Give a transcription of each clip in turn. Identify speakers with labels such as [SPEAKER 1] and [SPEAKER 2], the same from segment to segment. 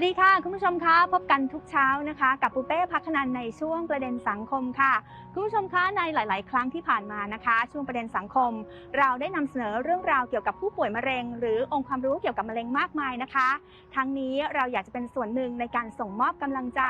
[SPEAKER 1] วัสดีค่ะ คุณผู้ชมคะพบกันทุกเช้านะคะ กับปูเป้พัฒนันในช่วงประเด็นสังคมค่ะ คุณผู้ชมคะในหลาย ๆ ครั้งที่ผ่านมานะคะ ช่วงประเด็นสังคม เราได้นำเสนอเรื่องราวเกี่ยวกับผู้ป่วยมะเร็ง หรือองค์ความรู้เกี่ยวกับมะเร็งมากมายนะคะ ทั้งนี้เราอยากจะเป็นส่วนหนึ่งในการส่งมอบกำลังใจ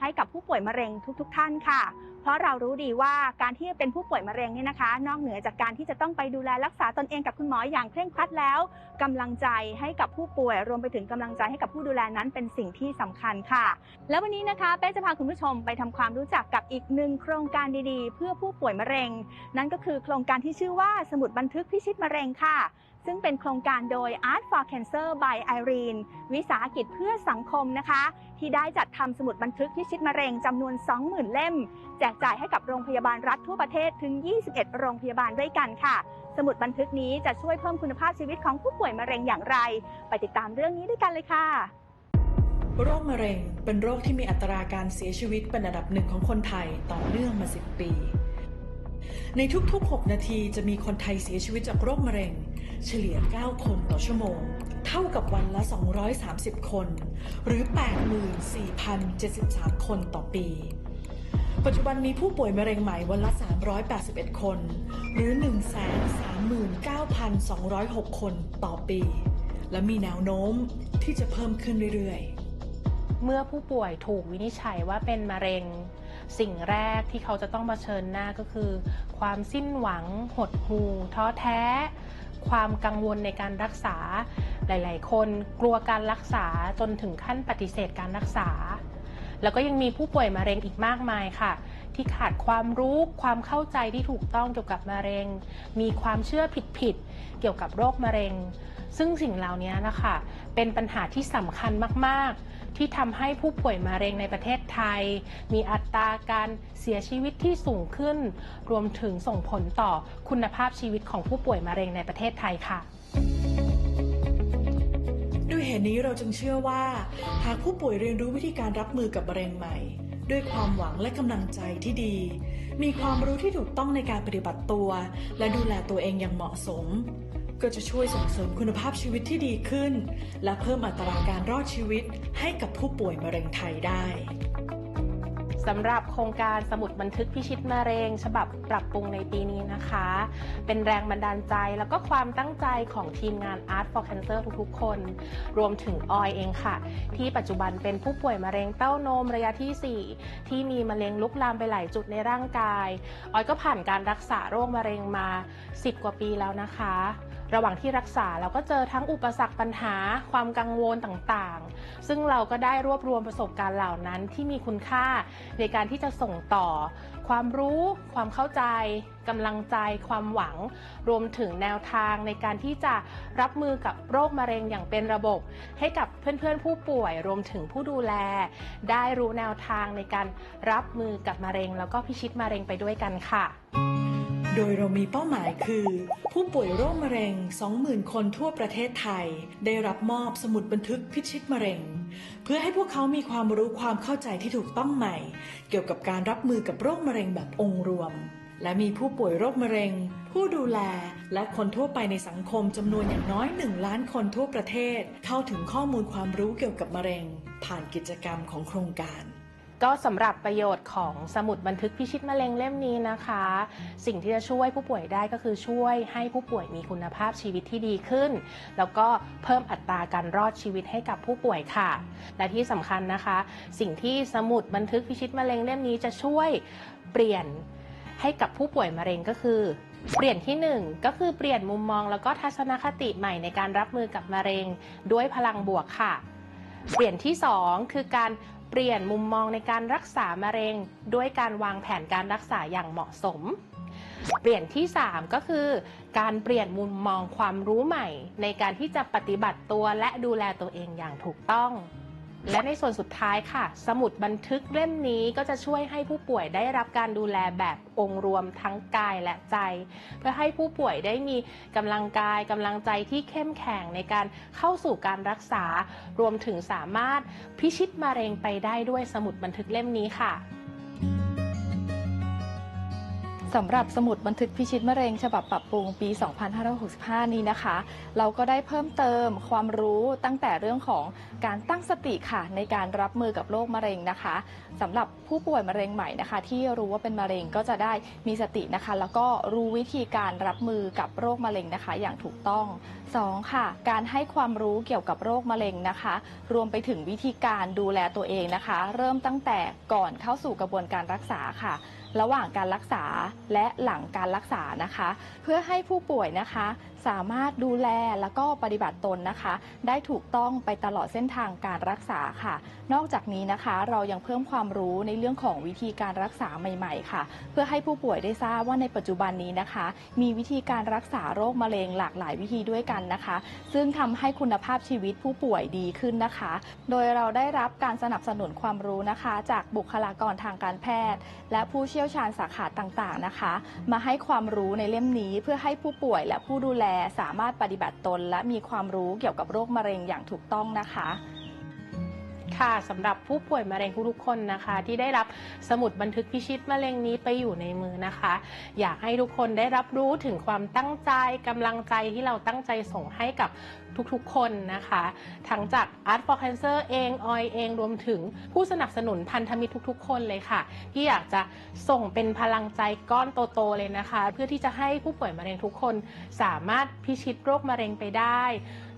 [SPEAKER 1] ให้กับผู้ป่วยมะเร็งทุก ๆ ท่านค่ะ ราะเรารู้ดีว่าการที่เป็นผู้ป่วยมะเร็งเนี่ยนะคะ นอกเหนือจากการที่จะต้องไปดูแลรักษาตนเองกับคุณหมออย่างเคร่งครัดแล้วกำลังใจให้กับผู้ป่วย รวมไปถึงกำลังใจให้กับผู้ดูแลนั้นเป็นสิ่งที่สำคัญค่ะ แล้ววันนี้นะคะเป๊จะพาคุณผู้ชมไปทำความรู้จักกับอีกหนึ่งโครงการดีๆ เพื่อผู้ป่วยมะเร็ง นั่นก็คือโครงการที่ชื่อว่าสมุดบันทึกพิชิตมะเร็งค่ะ ซึ่งเป็นโครงการโดย Art for Cancer by Irene วิสาหกิจเพื่อสังคมนะคะ ที่ได้จัดทำสมุดบันทึกพิชิตมะเร็งจำนวน 20,000 เล่ม แจกจ่ายให้กับโรงพยาบาลรัฐทั่วประเทศถึง 21 โรงพยาบาลด้วยกันค่ะ สมุดบันทึกนี้จะช่วยเพิ่มคุณภาพชีวิตของผู้ป่วยมะเร็งอย่างไร ไปติดตามเรื่องนี้ด้วยกันเลยค่ะ
[SPEAKER 2] โรคมะเร็งเป็นโรคที่มีอัตราการเสียชีวิตเป็นอันดับหนึ่งของคนไทยต่อเนื่องมา 10 ปี ในทุกๆ 6 นาทีจะมีคนไทยเสียชีวิตจากโรคมะเร็ง เฉลี่ย 9 คนต่อชั่วโมง เท่ากับวันละ 230 คน หรือ 84,073 คนต่อปี ปัจจุบันมีผู้ป่วยมะเร็งใหม่วันละ 381 คน หรือ 139,206 คนต่อปี และมีแนวโน้มที่จะเพิ่มขึ้นเรื่อยๆ
[SPEAKER 3] เมื่อผู้ป่วยถูกวินิจฉัยว่าเป็นมะเร็ง สิ่งแรกที่เขาจะต้องเผชิญหน้าก็คือ ความสิ้นหวัง หดหู่ท้อแท้ ความกังวลในการรักษา หลาย ๆ คนกลัวการรักษาจนถึงขั้นปฏิเสธการรักษา แล้วก็ยังมีผู้ป่วยมะเร็งอีกมากมายค่ะ ที่ขาดความรู้ความเข้าใจที่ถูกต้องเกี่ยวกับมะเร็ง มีความเชื่อผิด ๆ เกี่ยวกับโรคมะเร็ง ซึ่งสิ่งเหล่านี้นะคะเป็นปัญหาที่สำคัญมาก ๆ ที่ทำให้ผู้ป่วยมะเร็งในประเทศไทย มีอัตราการเสียชีวิตที่สูงขึ้น รวมถึงส่งผลต่อคุณภาพชีวิตของผู้ป่วยมะเร็งในประเทศไทยค่ะ
[SPEAKER 2] ด้วยเหตุนี้เราจึงเชื่อว่า หากผู้ป่วยเรียนรู้วิธีการรับมือกับมะเร็งใหม่ ด้วยความหวังและกำลังใจที่ดี มีความรู้ที่ถูกต้องในการปฏิบัติตัว และดูแลตัวเองอย่างเหมาะสม ก็จะช่วยส่งเสริมคุณภาพชีวิตที่ดีขึ้น และเพิ่มอัตราการรอดชีวิตให้กับผู้ป่วยมะเร็งไทยได้
[SPEAKER 3] สำหรับโครงการสมุดบันทึกพิชิตมะเร็ง ฉบับปรับปรุงในปีนี้นะคะ เป็นแรงบันดาลใจแล้วก็ความตั้งใจของทีมงาน Art for Cancer ทุกๆ คน รวมถึงออยเองค่ะ ที่ปัจจุบันเป็นผู้ป่วยมะเร็งเต้านมระยะทีสี่4 ที่มีมะเร็งลุกลามไปหลายจุดในร่างกาย ออยก็ผ่านการรักษาโรคมะเร็งมา 10 กว่าปีแล้วนะคะระหว่างที่รักษาเราก็เจอทั้งอุปสรรคปัญหาความกังวลต่างๆ ซึ่งเราก็ได้รวบรวมประสบการณ์เหล่านั้นที่มีคุณค่าในการที่จะส่งต่อ ความรู้ ความเข้าใจกำลังใจ ความหวัง รวมถึงแนวทางในการที่จะรับมือกับโรคมะเร็งอย่างเป็นระบบ ให้กับเพื่อนๆผู้ป่วย รวมถึงผู้ดูแล ได้รู้แนวทางในการรับมือกับมะเร็ง แล้วก็พิชิตมะเร็งไปด้วยกันค่ะ
[SPEAKER 2] โดยเรามีเป้าหมายคือ ผู้ป่วยโรคมะเร็ง 20,000 คนทั่วประเทศไทย ได้รับมอบสมุดบันทึกพิชิตมะเร็ง เพื่อให้พวกเขามีความรู้ความเข้าใจที่ถูกต้องใหม่ เกี่ยวกับการรับมือกับโรคมะเร็งแบบองค์รวม และมีผู้ป่วยโรคมะเร็ง ผู้ดูแล และคนทั่วไปในสังคมจำนวนอย่างน้อย 1 ล้านคนทั่วประเทศ เข้าถึงข้อมูลความรู้เกี่ยวกับมะเร็ง ผ่านกิจกรรมของโครงการ
[SPEAKER 3] ก็สำหรับประโยชน์ของสมุดบันทึกพิชิตมะเร็งเล่มนี้นะคะ สิ่งที่จะช่วยผู้ป่วยได้ก็คือช่วยให้ผู้ป่วยมีคุณภาพชีวิตที่ดีขึ้น แล้วก็เพิ่มอัตราการรอดชีวิตให้กับผู้ป่วยค่ะ และที่สำคัญนะคะ สิ่งที่สมุดบันทึกพิชิตมะเร็งเล่มนี้จะช่วยเปลี่ยนให้กับผู้ป่วยมะเร็งก็คือเปลี่ยนที่ 1 ก็คือเปลี่ยนมุมมองแล้วก็ทัศนคติใหม่ในการรับมือกับมะเร็ง ด้วยพลังบวกค่ะ เปลี่ยนที่ 2 คือการ ปลี่ยนมุมมองในการรักษามะเร็ง ด้วยการวางแผนการรักษาอย่างเหมาะสม เปลี่ยนที่ 3 ก็คือ การเปลี่ยนมุมมองความรู้ใหม่ ในการที่จะปฏิบัติตัวและดูแลตัวเองอย่างถูกต้อง และในส่วนสุดท้ายค่ะ สมุดบันทึกเล่มนี้ก็จะช่วยให้ผู้ป่วยได้รับการดูแลแบบองค์รวมทั้งกายและใจ เพื่อให้ผู้ป่วยได้มีกำลังกายกำลังใจที่เข้มแข็งในการเข้าสู่การรักษา รวมถึงสามารถพิชิตมะเร็งไปได้ด้วยสมุดบันทึกเล่มนี้ค่ะ
[SPEAKER 4] สำหรับสมุดบันทึกพิชิตมะเร็ง ฉบับปรับปรุงปี 2565 นี้นะคะ เราก็ได้เพิ่มเติมความรู้ตั้งแต่เรื่องของการตั้งสติค่ะ ในการรับมือกับโรคมะเร็งนะคะสำหรับผู้ป่วยมะเร็งใหม่นะคะ ที่รู้ว่าเป็นมะเร็งก็จะได้มีสตินะคะ แล้วก็รู้วิธีการรับมือกับโรคมะเร็งนะคะ อย่างถูกต้อง 2. ค่ะ การให้ความรู้เกี่ยวกับโรคมะเร็งนะคะ รวมไปถึงวิธีการดูแลตัวเองนะคะ เริ่มตั้งแต่ก่อนเข้าสู่กระบวนการรักษาค่ะระหว่างการรักษาและหลังการรักษานะคะ เพื่อให้ผู้ป่วยนะคะสามารถดูแลแล้วก็ปฏิบัติตนนะคะ ได้ถูกต้องไปตลอดเส้นทางการรักษาค่ะ นอกจากนี้นะคะเรายังเพิ่มความรู้ในเรื่องของวิธีการรักษาใหม่ ๆ ค่ะ เพื่อให้ผู้ป่วยได้ทราบว่าในปัจจุบันนี้นะคะ มีวิธีการรักษาโรคมะเร็งหลากหลายวิธีด้วยกันนะคะ ซึ่งทำให้คุณภาพชีวิตผู้ป่วยดีขึ้นนะคะ โดยเราได้รับการสนับสนุนความรู้นะคะ จากบุคลากรทางการแพทย์ และผู้เชี่ยวชาญสาขาต่างๆนะคะ มาให้ความรู้ในเล่มนี้เพื่อให้ผู้ป่วยและผู้ดูแลสามารถปฏิบัติตน และมีความรู้เกี่ยวกับโรคมะเร็งอย่างถูกต้องนะคะ
[SPEAKER 3] ค่ะสำหรับผู้ป่วยมะเร็งทุกๆคนนะคะ ที่ได้รับสมุดบันทึกพิชิตมะเร็งนี้ไปอยู่ในมือนะคะ อยากให้ทุกคนได้รับรู้ถึงความตั้งใจกำลังใจที่เราตั้งใจส่งให้กับ ทุกๆ คนนะคะ ทั้งจาก Art for Cancer เองออยเองรวมถึงผู้สนับสนุนพันธมิตรทุกๆ คนเลยค่ะ ที่อยากจะส่งเป็นพลังใจก้อนโตๆเลยนะคะ เพื่อที่จะให้ผู้ป่วยมะเร็งทุกคนสามารถพิชิตโรคมะเร็งไปได้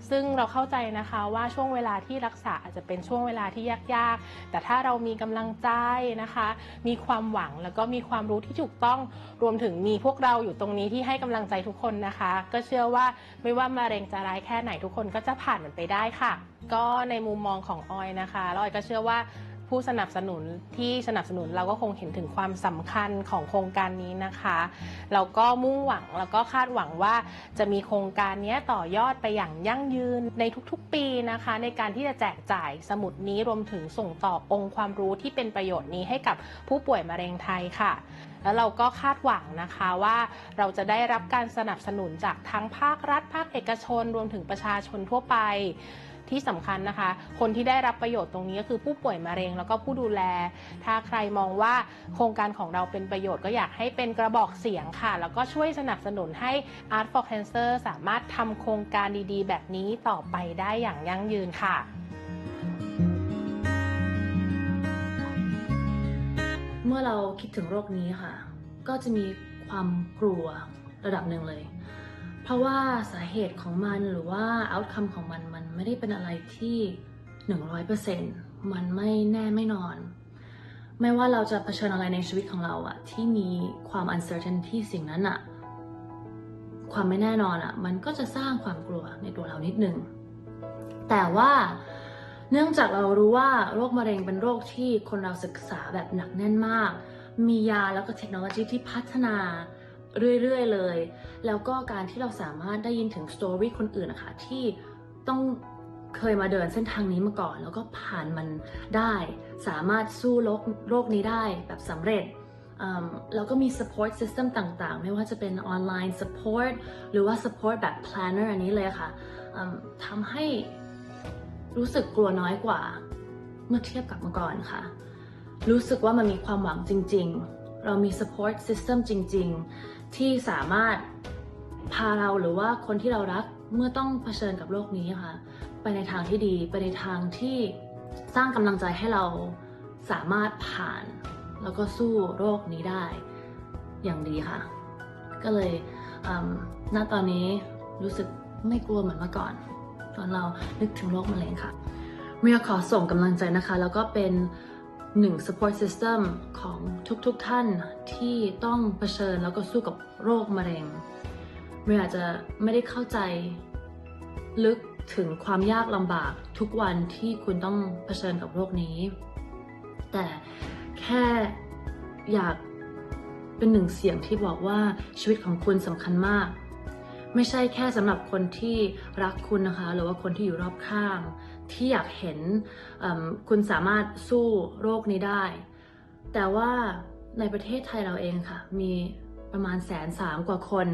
[SPEAKER 3] ซึ่งเราเข้าใจนะคะว่าช่วงเวลาที่รักษาอาจจะเป็นช่วงเวลาที่ยากๆ แต่ถ้าเรามีกำลังใจนะคะ มีความหวังแล้วก็มีความรู้ที่ถูกต้องรวมถึงมีพวกเราอยู่ตรงนี้ที่ให้กำลังใจทุกคนนะคะ ก็เชื่อว่าไม่ว่ามะเร็งจะร้ายแค่ไหนทุกคนก็จะผ่านมันไปได้ค่ะ ก็ในมุมมองของออยนะคะล้วออยก็เชื่อว่า ผู้สนับสนุนที่สนับสนุนเราก็คงเห็นถึงความสำคัญของโครงการนี้นะคะแล้วก็มุ่งหวังแล้วก็คาดหวังว่าจะมีโครงการนี้ต่อยอดไปอย่างยั่งยืนในทุกๆ ปีนะคะ ในการที่จะแจกจ่ายสมุดนี้รวมถึงส่งต่อองค์ความรู้ที่เป็นประโยชน์นี้ให้กับผู้ป่วยมะเร็งไทยค่ะแล้วเราก็คาดหวังนะคะว่าเราจะได้รับการสนับสนุนจากทั้งภาครัฐ ภาคเอกชน รวมถึงประชาชนทั่วไป ที่สำคัญนะคะ คนที่ได้รับประโยชน์ตรงนี้ก็คือผู้ป่วยมะเร็งแล้วก็ผู้ดูแล ถ้าใครมองว่าโครงการของเราเป็นประโยชน์ก็อยากให้เป็นกระบอกเสียงค่ะ แล้วก็ช่วยสนับสนุนให้ Art for Cancer สามารถทำโครงการดีๆ แบบนี้ต่อไปได้อย่างยั่งยืนค่ะ
[SPEAKER 5] เมื่อเราคิดถึงโรคนี้ค่ะ ก็จะมีความกลัวระดับหนึ่งเลย ราะว่าสาเหตุของมันหรือว่า outcome ของมันมันไม่ได้เป็นอะไรที่ 100%มันไม่แน่ไม่นอน ไม่ว่าเราจะเผชิญอะไรในชีวิตของเราอะที่มีความ uncertainty สิ่งนั้นอะความไม่แน่นอนอะมันก็จะสร้างความกลัวในตัวเรานิดนึง แต่ว่าเนื่องจากเรารู้ว่าโรคมะเร็งเป็นโรคที่คนเราศึกษาแบบหนักแน่นมาก มียาแล้วก็เทคโนโลยีที่พัฒนา เรื่อยๆเลย แล้วก็การที่เราสามารถได้ยินถึงสตอรี่คนอื่นนะคะที่ต้องเคยมาเดินเส้นทางนี้มาก่อน แล้วก็ผ่านมันได้ สามารถสู้โรคโรคนี้ได้แบบสำเร็จแล้วก็มี support system ต่างๆ ไม่ว่าจะเป็นออนไลน์ support หรือว่า support แบบ planner อันนี้เลยค่ะทำให้รู้สึกกลัวน้อยกว่า เมื่อเทียบกับเมื่อก่อนค่ะ รู้สึกว่ามันมีความหวังจริง ๆ เรามี support system จริง ๆ ที่สามารถพาเราหรือว่าคนที่เรารักเมื่อต้องเผชิญกับโรคนี้ค่ะ ไปในทางที่ดีไปในทางที่สร้างกำลังใจให้เราสามารถผ่าน แล้วก็สู้โรคนี้ได้อย่างดีค่ะ ก็เลยณตอนนี้รู้สึกไม่กลัวเหมือนเมื่อก่อน ตอนเรานึกถึงโรคมะเร็งค่ะเมียขอส่งกำลังใจนะคะ แล้วก็เป็น หนึ่ง support system ของทุกๆทท่านที่ต้องเผชิญแล้วก็สู้กับโรคมะเร็งเมียอาจจะไม่ได้เข้าใจลึกถึงความยากลำบากทุกวันที่คุณต้องเผชิญกับโรคนี้ แต่แค่อยากเป็นหนึ่งเสียงที่บอกว่าชีวิตของคุณสำคัญมาก ไม่ใช่แค่สำหรับคนที่รักคุณนะคะ หรือว่าคนที่อยู่รอบข้าง ที่อยากเห็นคุณสามารถสู้โรคนี้ได้ แต่ว่าในประเทศไทยเราเองค่ะ มีประมาณแสนสามกว่าคน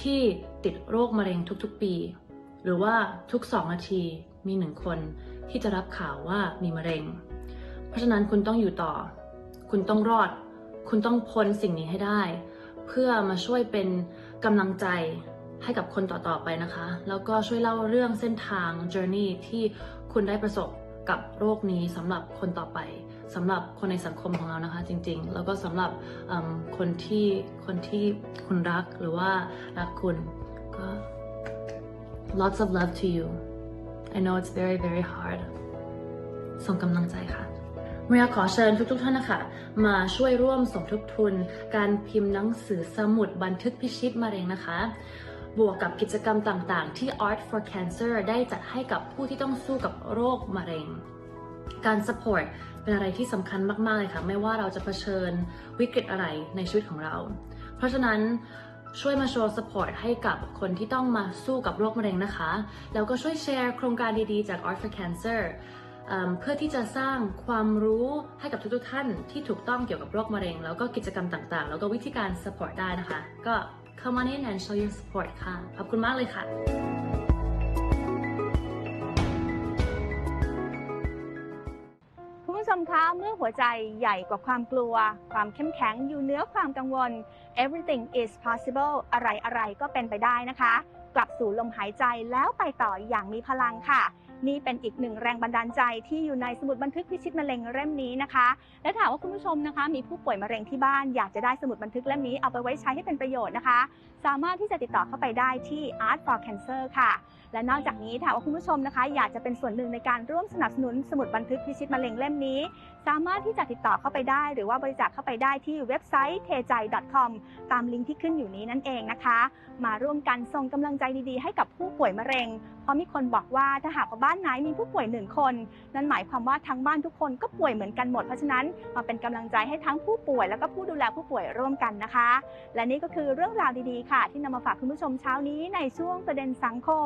[SPEAKER 5] ที่ติดโรคมะเร็งทุกๆปี หรือว่าทุกสองนาทีมีหนึ่งคนที่จะรับข่าวว่ามีมะเร็ง เพราะฉะนั้นคุณต้องอยู่ต่อ คุณต้องรอด คุณต้องพ้นสิ่งนี้ให้ได้ เพื่อมาช่วยเป็นกำลังใจ ให้กับคนต่อๆไปนะคะ แล้วก็ช่วยเล่าเรื่องเส้นทาง journey ที่คุณได้ประสบกับโรคนี้สำหรับคนต่อไปสำหรับคนในสังคมของเรานะคะจริงๆ แล้วก็สำหรับคนที่คนที่คุณรักหรือว่ารักคุณก็ lots of love to you I know it's very very hard ส่งกำลังใจค่ะเมียขอเชิญทุกๆท่านนะคะ มาช่วยร่วมสมทบทุน การพิมพ์หนังสือสมุดบันทึกพิชิตมะเร็งนะคะ บวกกับกิจกรรมต่างๆ ที่ Art for Cancer ได้จัดให้กับผู้ที่ต้องสู้กับโรคมะเร็ง การ support เป็นอะไรที่สำคัญมาก ๆ เลยค่ะ ไม่ว่าเราจะเผชิญวิกฤตอะไรในชีวิตของเรา เพราะฉะนั้นช่วยมาโชว์ support ให้กับคนที่ต้องมาสู้กับโรคมะเร็งนะคะ แล้วก็ช่วยแชร์โครงการดีๆ จาก Art for Cancer เอิ่มเพื่อที่จะสร้างความรู้ให้กับทุกๆท่านที่ถูกต้องเกี่ยวกับโรคมะเร็ง แล้วก็กิจกรรมต่างๆ แล้วก็วิธีการ support ได้นะคะ ก็ come on in and show your support ค่ะ ขอบคุณมากเลยค่ะ
[SPEAKER 1] คุณผู้ชมคะเมื่อหัวใจใหญ่กว่าความกลัว ความเข้มแข็งอยู่เหนือความกังวล everything is possible อะไรอะไรก็เป็นไปได้นะคะ กลับสู่ลมหายใจแล้วไปต่ออย่างมีพลังค่ะ นี่เป็นอีกหนึ่งแรงบันดาลใจที่อยู่ในสมุดบันทึกพิชิตมะเร็งเล่มนี้นะคะ และถามว่าคุณผู้ชมนะคะ มีผู้ป่วยมะเร็งที่บ้านอยากจะได้สมุดบันทึกเล่มนี้เอาไปไว้ใช้ให้เป็นประโยชน์นะคะ สามารถที่จะติดต่อเข้าไปได้ที่ Art for Cancer ค่ะ และนอกจากนี้ถามว่าคุณผู้ชมนะคะ อยากจะเป็นส่วนหนึ่งในการร่วมสนับสนุนสมุดบันทึกพิชิตมะเร็งเล่มนี้ สามารถที่จะติดต่อเข้าไปได้ หรือว่าบริจาคเข้าไปได้ที่เว็บไซต์ t e j a i com ตามลิงก์ที่ขึ้นอยู่นี้นั่นเองนะคะ มาร่วมกันส่งกำลังใจดีๆ ให้กับผู้ป่วยมะเร็งเพราะมีคนบอกว่าถ้าหากว่าบ้านไหนมีผู้ป่วยหนึ่งคน นั่นหมายความว่าทั้งบ้านทุกคนก็ป่วยเหมือนกันหมด เพราะฉะนั้นมาเป็นกำลังใจให้ทั้งผู้ป่วยแล้วก็ผู้ดูแลผู้ป่วยร่วมกันนะคะ และนี่ก็คือเรื่องราวดีๆค่ะ ที่นำมาฝากคุณผู้ชมเช้านี้ในช่วงประเด็นสังคม